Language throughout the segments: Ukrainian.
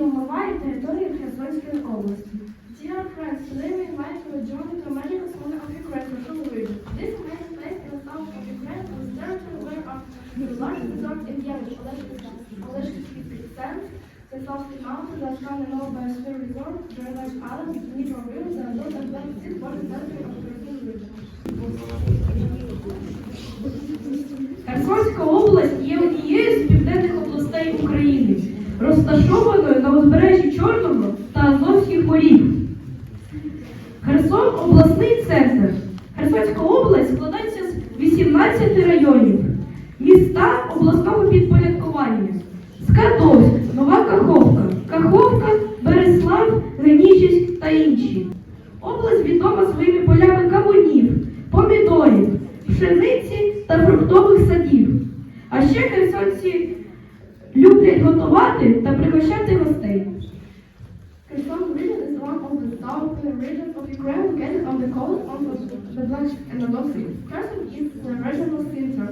які омивають територію Херсонської області. Dear friends, today we invite you to join to America Zone of Ukraine, Russian region. This amazing place in the south of Ukraine the territory where are the largest resort in Yemen, Oleshkivsky Sand, the Slavsky Mountains, the Skandinavia Biosphere Resort, Drainage Island, Dnipro River, the Azov and Black Sea border territory of the Russian region. Херсонська область є однією з південних областей України, розташованою на узбережжі Чорного та Азовських морів. Херсон обласний центр. Херсонська область складається з 18 районів, міста обласного підпорядкування. Скадовськ, Нова Каховка, Каховка, Береслав, Генічість та інші. Область відома своїми полями кавунів, помідорів, пшениці та фруктових садів. А ще херсонці люблять готувати та пригощати гостей. Kherson region is one of the southern regions of Ukraine located on the coast of the Black and Azov Sea. Kherson is the regional center.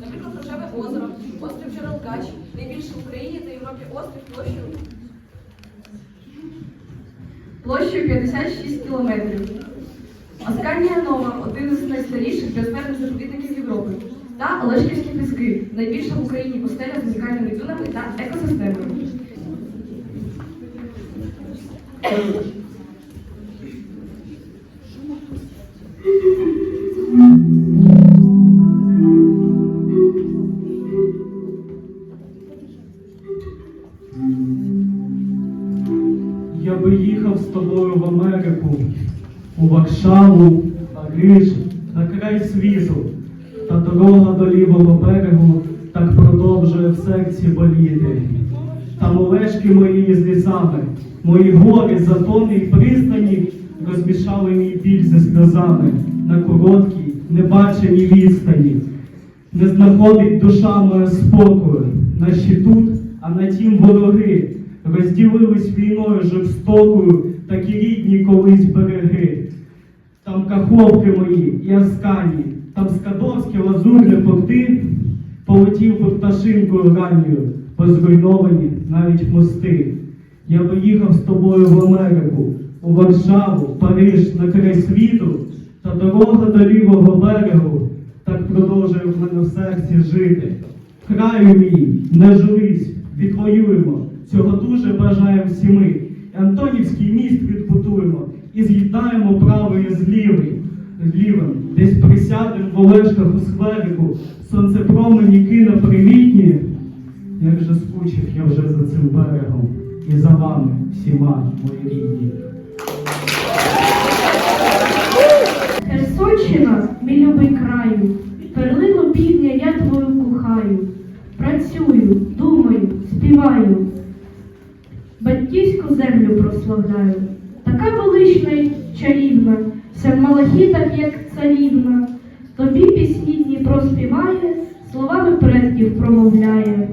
Наприклад, Рожеве озеро, острів Джерелкач, найбільший в Україні та Європі острів площею площею 56 кілометрів. Асканія Нова один із найстаріших біосферних заповідників Європи. Та Олешківські піски найбільша в Україні пустеля з унікальними дюнами та екосистемою. Варшаву, Париж, на край світу. Та дорога до лівого берегу так продовжує в серці боліти. Там олешки мої з лісами, мої гори, затони і пристані розмішали мій біль зі сльозами на короткій, небаченій відстані. Не знаходить душа моя спокою, наші тут, а на тім вороги, розділились війною жорстокою, такі рідні колись береги. Там каховки мої, і аскані, там скадовські лазурні порти, полетів би пташинкою ранньою, позруйновані навіть мости. Я би їхав з тобою в Америку, у Варшаву, Париж, на край світу, та дорога до лівого берегу так продовжує в мене в серці жити. Краю мій, не журись, відвоюємо, цього дуже бажаємо всі ми. Антонівський міст відбудуємо і з'єднаємо правий з лівий, лівим. Десь присядем в Олешках у скверику, сонце промені кине привітні. Як же скучив я вже за цим берегом і за вами всіма, мої рідні. Херсонщина, мій любий краю, перлину півдня я твою кохаю. Працюю, думаю, співаю, батьківську землю прославляю. Така велична й чарівна, вся в малахітах, як царівна. Тобі пісні Дніпро співає, словами предків промовляє.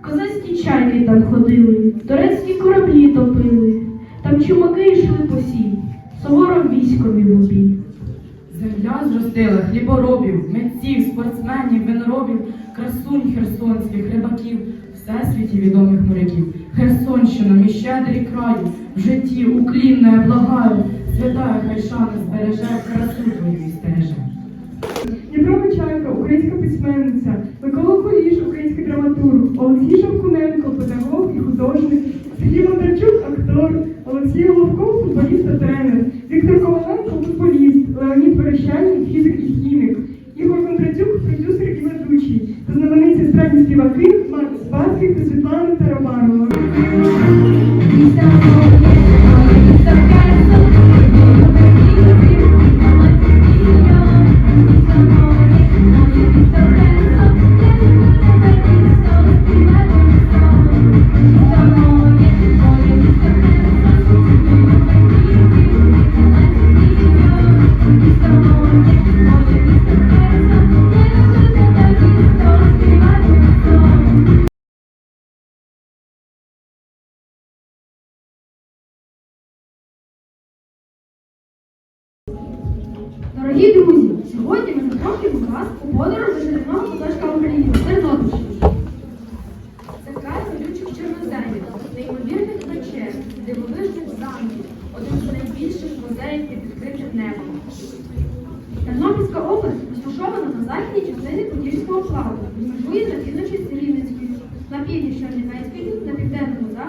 Козацькі чайки там ходили, турецькі кораблі топили, там чумаки йшли по сій, сувором військові в. Земля зростила хліборобів, митців, спортсменів, виноробів, красунь херсонських, рибаків, всесвіті відомих моряків. Херсонщина, мій щедрий краю, в житті уклінно я благаю, святая хай шана збереже, красу твою і стереже. Дніпро Чайка, українська письменниця, Микола Куліш, український драматург, Олексій Шевкуненко, педагог і художник, Сергій Бондарчук, актор, Олексій Головков, футболіст та тренер, Віктор Коваленко, футболіст, Леонід Верещанін, фізик і хімік, Ігор Кондратюк, продюсер і ведучий, та знамениті естрадні співаки Макс Басків та Світлана Таробарова.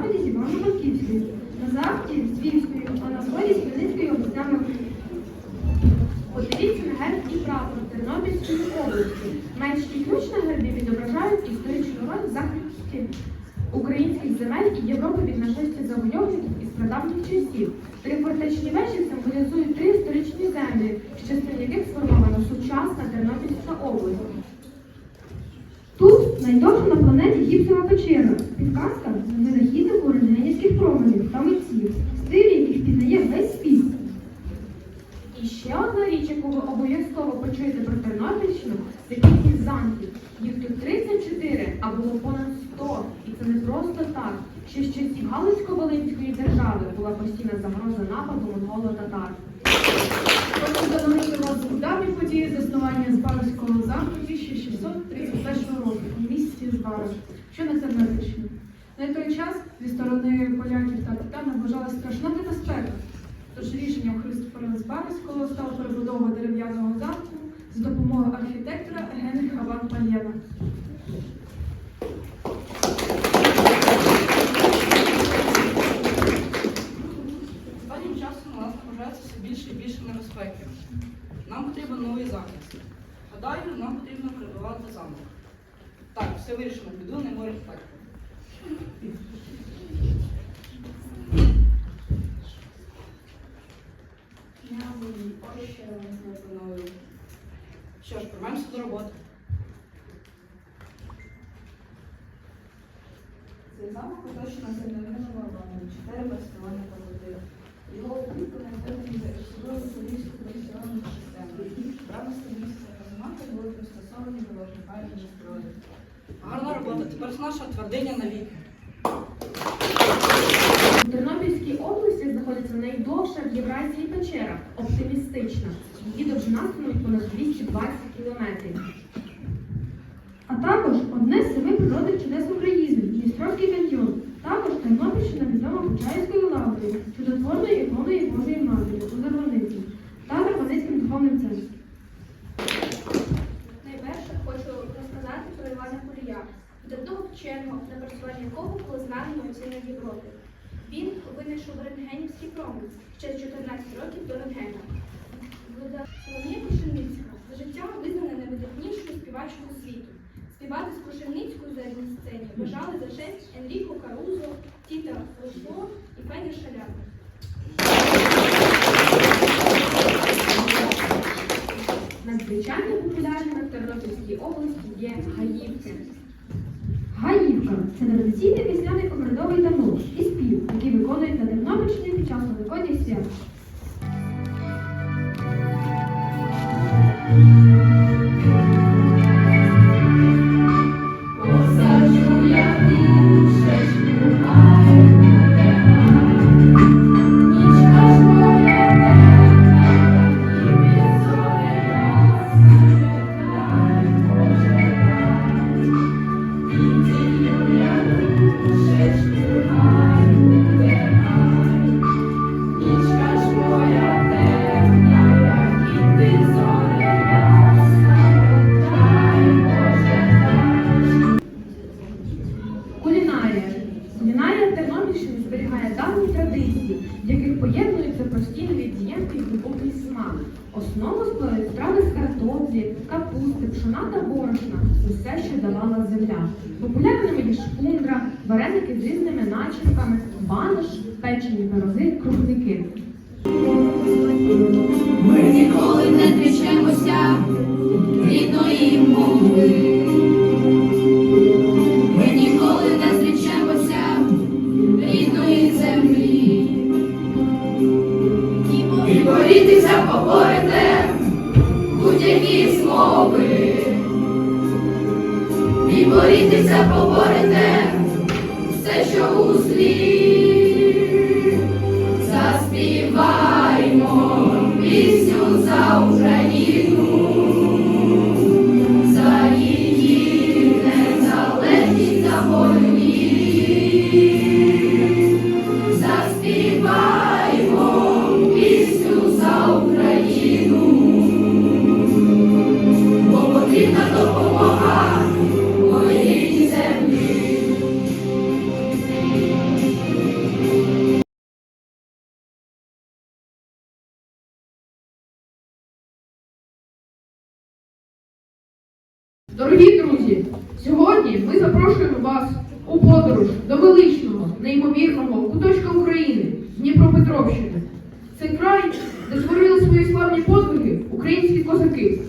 Заході з Івано-Франківською, на заході з а на сході з Хмельницькою областями. Подивіться на герб і прапор Тернопільської області. Менші ключ на гербі відображають історичну роль захисті українських земель і Європи від нашестя завойовників із прадавніх часів. Три фортечні вежі символізують три історичні землі, з частин яких сформована сучасна Тернопільська область. Тут найдовша на планеті гіпсова печера, підказка винахіднику рентгенівських променів та митців, стилі яких пізнає весь світ. І ще одна річ, яку ви обов'язково почуєте про Тернопільщину, це кількість замків. Їх тут 34, а було понад 100. І це не просто так. Ще з часів Галицько-Волинської держави була постійна загроза нападу монголо-татар. Хочу занурити вас у давні події заснування Збаровського замку 1631 року у місті Збаров, що на Тернопільщині. На той час зі сторони поляків та татар наближалася страшна небезпека. Тож рішенням Христофора Збаровського стала перебудова дерев'яного замку за допомогою архітектора Генріха Ван Пальєва. Останнім часом у нас наближається все більше і більше небезпеки. Нам потрібен новий захист. Гадаю, нам потрібно прибивати замок. Так, все вирішено, піду на море так. Що ж, приймаємося до роботи. Цей замок оточено земляними валами, чотири бастіони води. Його опіками зведені за особливо поліську користування системи. Правильності місця каземати були пристосовані до вогнепальної зброї. Гарна робота. Тепер наша твердиня навіки. У Тернопільській області знаходиться найдовша в Євразії печера оптимістична. Її довжина становить понад 220 кілометрів. А також одне з семи природних чудес України Дністровський каньйон. Також Тернопільщина відома Почаївською лаврою, чудотворною іконою Божої Матері у Зарваниці та Зарваницьким духовним центром. Всій Європі. Він винайшов рентгенівський промінь ще з 14 років до рентгена. Соломія Крушельницька за життя визнана найвидатнішою співачкою світу. Співати з Крушельницькою за одній сцені вважали за честь Енріко Карузо, Тіта Лошло і Федір Шаляпа. Надзвичайно популярними в Тернопільській області є гаївки. Гаївка це традиційний весняний обрядовий танок і спів, який виконують на Тернопільщині під час Великодніх свят. Дорогі друзі, сьогодні ми запрошуємо вас у подорож до величного, неймовірного куточка України Дніпропетровщини. Це край, де створили свої славні подвиги українські козаки.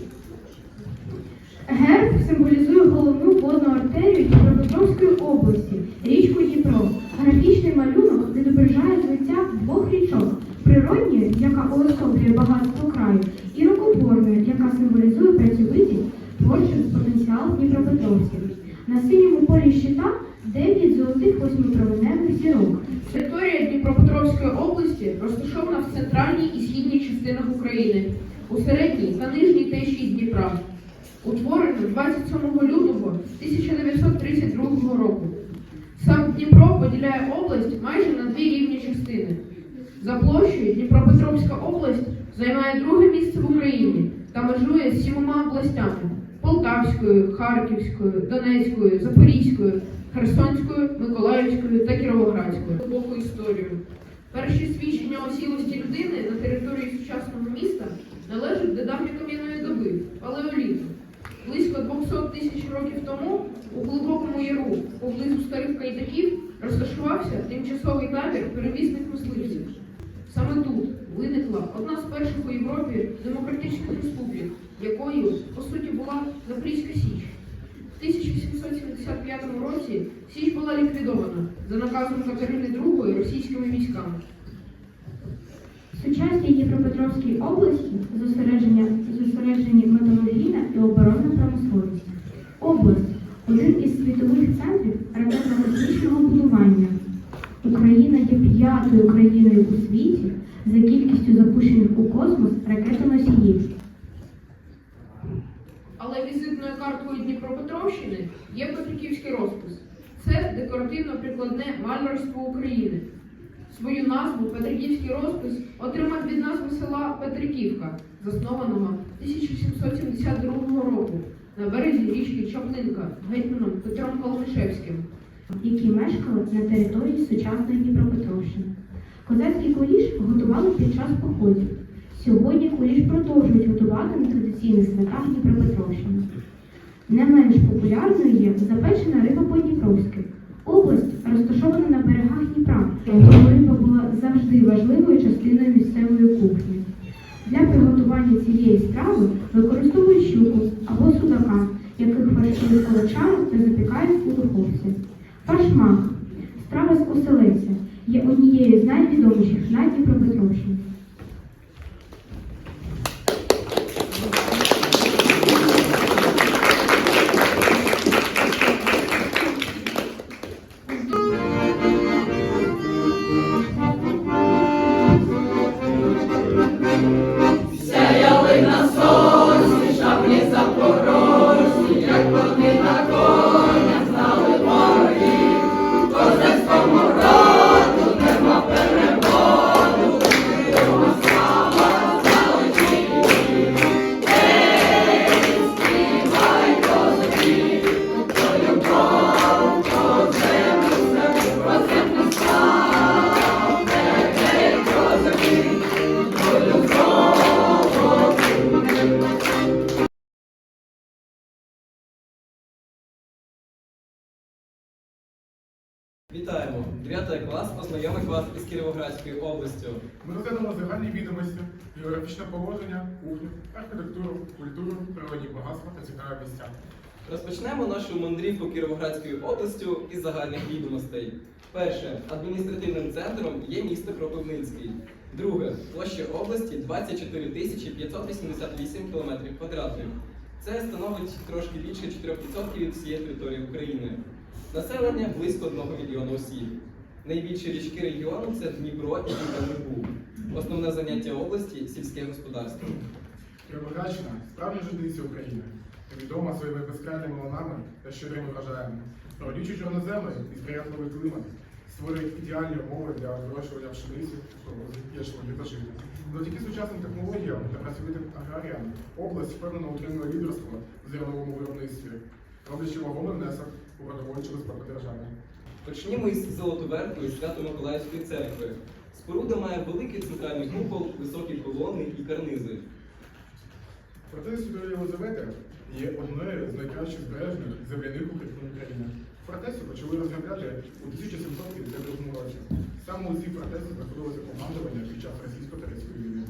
Герб символізує головну водну артерію Дніпропетровської області, річку Дніпро. Графічний малюнок відображає злиття двох річок природньої, яка уособлює багатство краю, і рукотворної, яка символізує працьовитість, творчий потенціал Дніпропетровців. На синьому полі щита дев'ять золотих восьмипровеневих зірок. Територія Дніпропетровської області розташована в центральній і східній частинах України, у середній та нижній течії Дніпра. Утворено 27 лютого 1932 року. Сам Дніпро поділяє область майже на дві рівні частини. За площею Дніпропетровська область займає друге місце в Україні та межує з сімома областями Полтавською, Харківською, Донецькою, Запорізькою, Херсонською, Миколаївською та Кіровоградською. Глибоку історію. Перші свідчення осілості людини на території сучасного міста належать до давньокам'яної доби палеоліту. Близько 200 тисяч років тому у глибокому яру поблизу старих кайдаків розташувався тимчасовий табір перевізних мисливців. Саме тут виникла одна з перших у Європі демократичних республік, якою, по суті, була Запорізька Січ. В 1875 році Січ була ліквідована за наказом Катерини II російськими військами. В сучасній Дніпропетровській області зосереджені металургійна і оборонна промисловість. Область один із світових центрів ракетно-космічного будування. Україна є п'ятою країною у світі за кількістю запущених у космос ракетоносіїв. Але візитною карткою Дніпропетровщини є Петриківський розпис. Це декоративно-прикладне України. Свою назву Петриківський розпис отримав від назви села Петриківка, заснованого 1772 року на березі річки Чаплинка гетьманом Петром Калмишевським. які мешкали на території сучасної Дніпропетровщини. Козацький куліш готували під час походів. Сьогодні куліш продовжують готувати на традиційних святах Дніпропетровщини. Не менш популярною є запечена риба по-дніпровськи. Область розташована на берегах Дніпра, тому риба була завжди важливою частиною місцевої кухні. Для приготування цієї страви використовують щуку або судака, яких фаршують колочами та запікають у духовці. Фаршмак – страва з оселедця, є однією з найвідоміших вас Кіровоградською областю. Ми розглянемо загальні відомості, географічне положення, кухню, архітектуру, культуру, природні багатства та цікаві місця. Розпочнемо нашу мандрівку Кіровоградською областю із загальних відомостей. Перше, адміністративним центром є місто Кропивницький. Друге, площа області 24 тисячі 588 кілометрів квадратних. Це становить трошки більше 4% від всієї території України. Населення близько 1 мільйона осіб. Найбільші річки регіону це Дніпро і Буг. Основне заняття області сільське господарство. Кіровоградщина – справжня житниця України, відома своїми безкрайними ланами та щедрими врожаями. Родючі чорноземи і сприятливий клімат створюють ідеальні умови для вирощування пшениці, ячмені та жита. Завдяки сучасним технологіям та працьовитим аграріям область впевнено утримує лідерство в зерновому виробництві, роблячи вагомий внесок у продовольчу безпеку держави. Почнімо із Золотоверху Свято-Миколаївської церкви. Споруда має великий центральний купол, високі колони і карнизи. Фортеця Святої Єлизавети є одною з найкращих збережених земляних укріплень України. Фортецю почали розробляти у 1752 році. Саме у цій фортеці знаходилося командування під час російсько-турецької війни.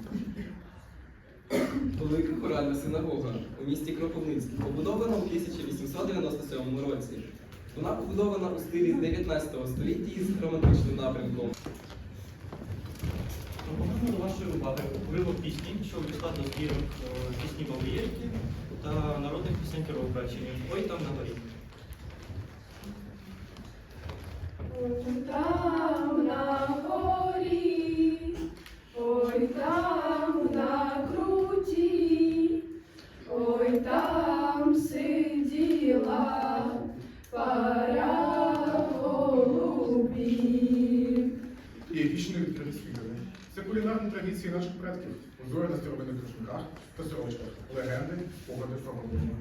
Велика хоральна синагога у місті Кропивницький, побудована у 1897 році. Вона побудована у стилі 19 століття із романтичним напрямком. Пропоную до вашої уваги уривок пісні, що безскладно збір е, пісні Бабаєвки та народних пісень Кіровоградщини. Ой там на горі. Там на горі, ой там І епічної традиції. Це кулінарні традиції наших предків, узори на старовинних рушниках та сорочках, легенди, погляди про голодну.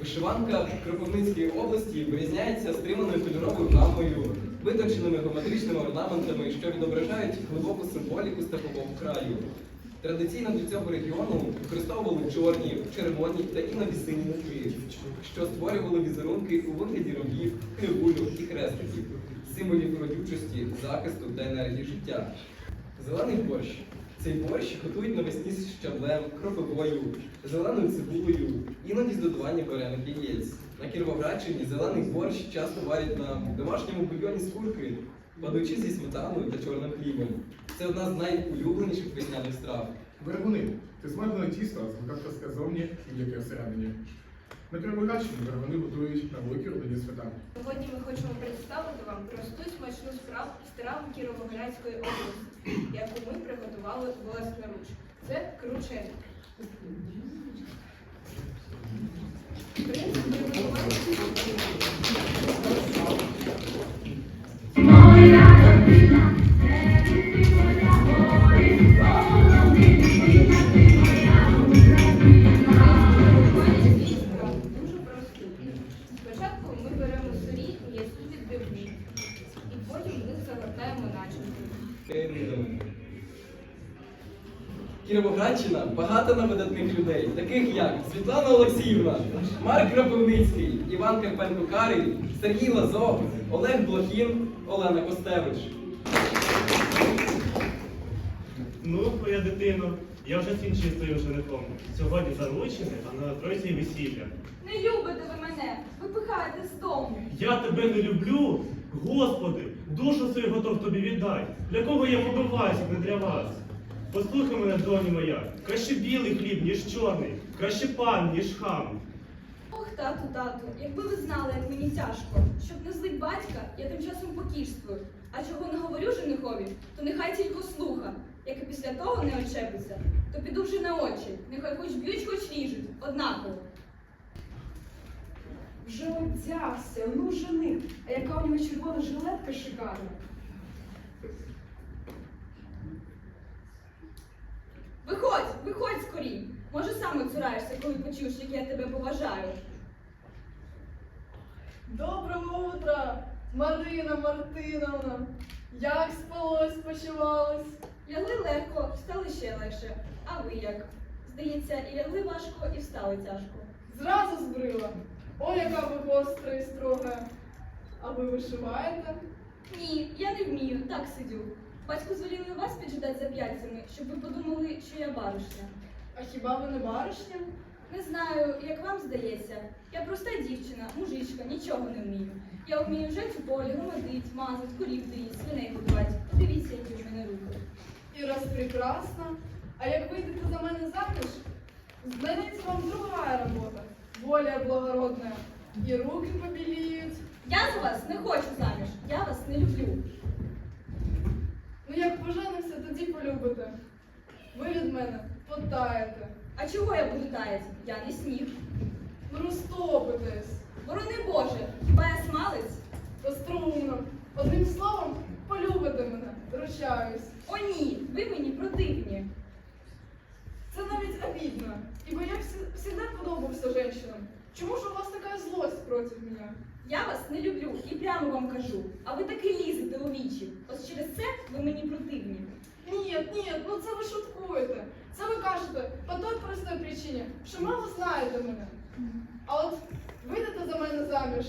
Вишиванка Кропивницької області вирізняється стриманою кольоровою гамою, витонченими геометричними орнаментами, що відображають глибоку символіку степового краю. Традиційно для цього регіону використовували чорні, червоні та іноді сині що створювали візерунки у вигляді рогів, кривулю і хрестиків, символів родючості, захисту та енергії життя. Зелений борщ. Цей борщ готують навесні з щаблем, кропивою, зеленою цибулею, іноді з додаванням варених яєць. На Кіровоградщині зелений борщ часто варять на домашньому бульйоні з курки, подаючи зі сметаною та чорним хлібом. Це одна з найулюбленіших весняних страв. Вербуни це смажене тісто з зовні і м'яке всередині. На Кіровоградщині вербуни готують на великі родині свята. Сьогодні ми хочемо представити вам просту смачну справу страву Кіровоградської області, яку ми приготували власноруч. Це крученик. Принцип приготування Кіровоградщина багата на видатних людей, таких як Світлана Олексіївна, Марк Кропивницький, Іван Карпенко Карий, Сергій Лазов, Олег Блохін, Олена Костевич. Ну, моя дитино, я вже інший стою женихом. Сьогодні заручений, а на тройці весілля. Не любите ви мене, випихаєте з дому. Я тебе не люблю, Господи, душу свою готов тобі віддати. Для кого я побиваюся, не для вас. Послухай мене, доні моя, краще білий хліб, ніж чорний, краще пан, ніж хам. Ох, тату, тату, якби ви знали, як мені тяжко. Щоб не злить батька, я тим часом покірствую. А чого не говорю женихові, то нехай тільки слуха. Як і після того не очепиться, то піду вже на очі. Нехай хоч б'ють, хоч ріжуть. Однаково. Вже одягся, ну жених, а яка у нього червона жилетка шикарна. Виходь, скорій. Може, сам оцураєшся, коли почуєш, як я тебе поважаю. Доброго утра, Марина Мартиновна. Як спалось, почувалось? Лягли легко, встали ще легше. А ви як? Здається, і лягли важко, і встали тяжко. Зразу збрила. О, яка ви гостра і строга. А ви вишиваєте? Ні, я не вмію, так сидю. Батько звелів вас піджидати за п'ятцями, щоб ви подумали, що я баришня. А хіба ви не баришня? Не знаю, як вам здається. Я проста дівчина, мужичка, нічого не вмію. Я вмію жити у полі, громадить, мазати, корів доїть, свиней годувати. Подивіться, які в мене руки. І раз прекрасна. А як вийдете за мене заміж, знайдеться вам друга робота, более благородная. І руки побіліють. Я за вас не хочу заміж, я вас не люблю. Ну як поженимося, тоді полюбите. Ви від мене потаєте, А чого я буду таяти? Я не сніг. ну розтопитесь, Борони Боже, хіба я смалець? острумно. Одним словом, полюбите мене, ручаюсь. О ні, ви мені противні. Це навіть обидно, ибо я всегда подобався женщинам. Чому ж у вас така злость проти мене? Я вас не люблю і прямо вам кажу. А ви таки лізете у вічі. Ось через це ви мені противні. Ні, ні, ну це ви шуткуєте. Це ви кажете по той простій причині, що мало знаєте мене. А от вийдете за мене заміж,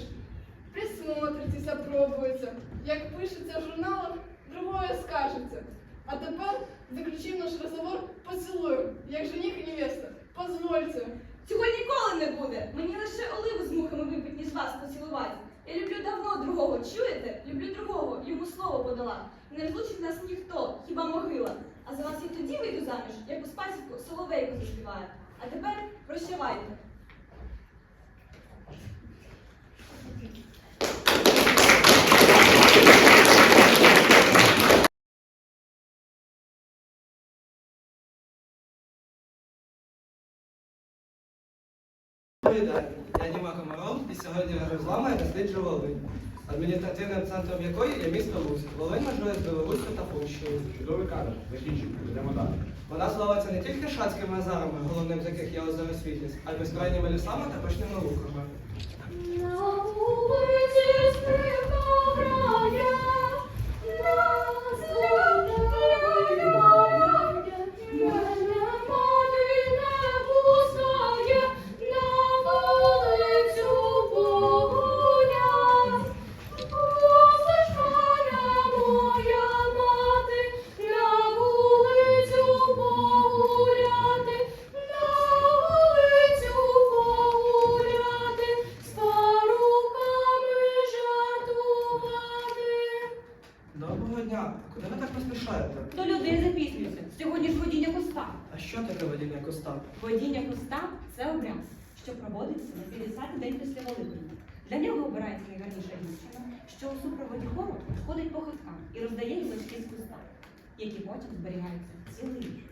присмотритесь, опробуєте. Як пишеться в журналах, другое скажете. А тепер заключив наш розговор поцілую, як жених і невеста. Позвольте. Цього ніколи не буде. Мені лише оливу з мухами випить, ніж вас поцілувати. Я люблю давно другого, чуєте? Люблю другого, йому слово подала. Не розлучить нас ніхто, хіба могила. А за вас я тоді вийду заміж, як у спасівку соловейку заспіває. А тепер прощавайте. Я Діма Комаров і сьогодні разом досліджую Волинь, адміністративним центром якої є місто Лусь, Волинь межує з Білоруссю та Польщею. Чудовий кадр, закінчуємо, йдемо далі. Вона славиться не тільки шацькими озерами, головним з яких є озеро Світлість, а й безкрайніми лісами та пишними луками. Обирається найгарніша дівчина, що у супроводі хору ходить по хаткам і роздає їм з куста, які потім зберігаються цілий рік.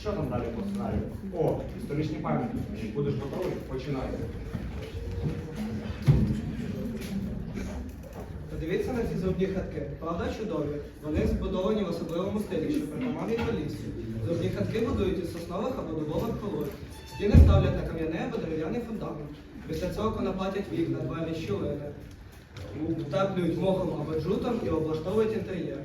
Що там далі по сценарію? О, історичні пам'ятники. Будеш готовий? Починай. Подивіться на ці зубні хатки. Правда чудові. Вони збудовані в особливому стилі, що притаманний полісі. Зубні хатки будують із соснових або дубових колод. Стіни ставлять на кам'яний або дерев'яний фундамент. Після цього коноплатять вікна, двері, щілини. Втеплюють мохом або джутом і облаштовують інтер'єр.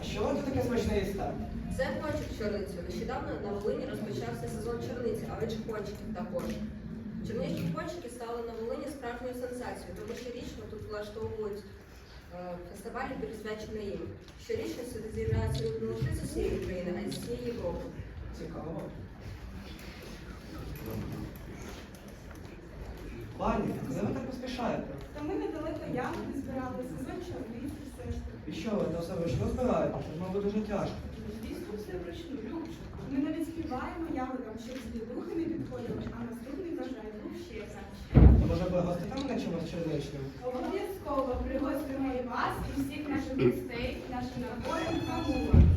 А що тут таке смачне їсте? Це пончик чорницю. Нещодавно на Волині розпочався сезон чорниці, а отже пончиків також. Чорничі пончики стали на Волині справжньою сенсацією, тому щорічно тут влаштовують е, фестивалі, присвячені їм. Щорічно сюди з'являються люди не лише з усієї країни, а й з всієї Європи. Цікаво. Пані, куди ви так поспішаєте? Та ми недалеко ягоди збирали, сезон чорниці все ж. І що ви, то все вручну збираєте? Це ж, мабуть, дуже тяжко. Звісно, все вручну, Любчик. Ми навіть співаємо ягодам, щоб злідухи не підходили, а наступний бажає був ще краще. Може пригостите мене чимось черничним? Обов'язково пригостимо і вас, і всіх наших гостей нашим напоєм хамула.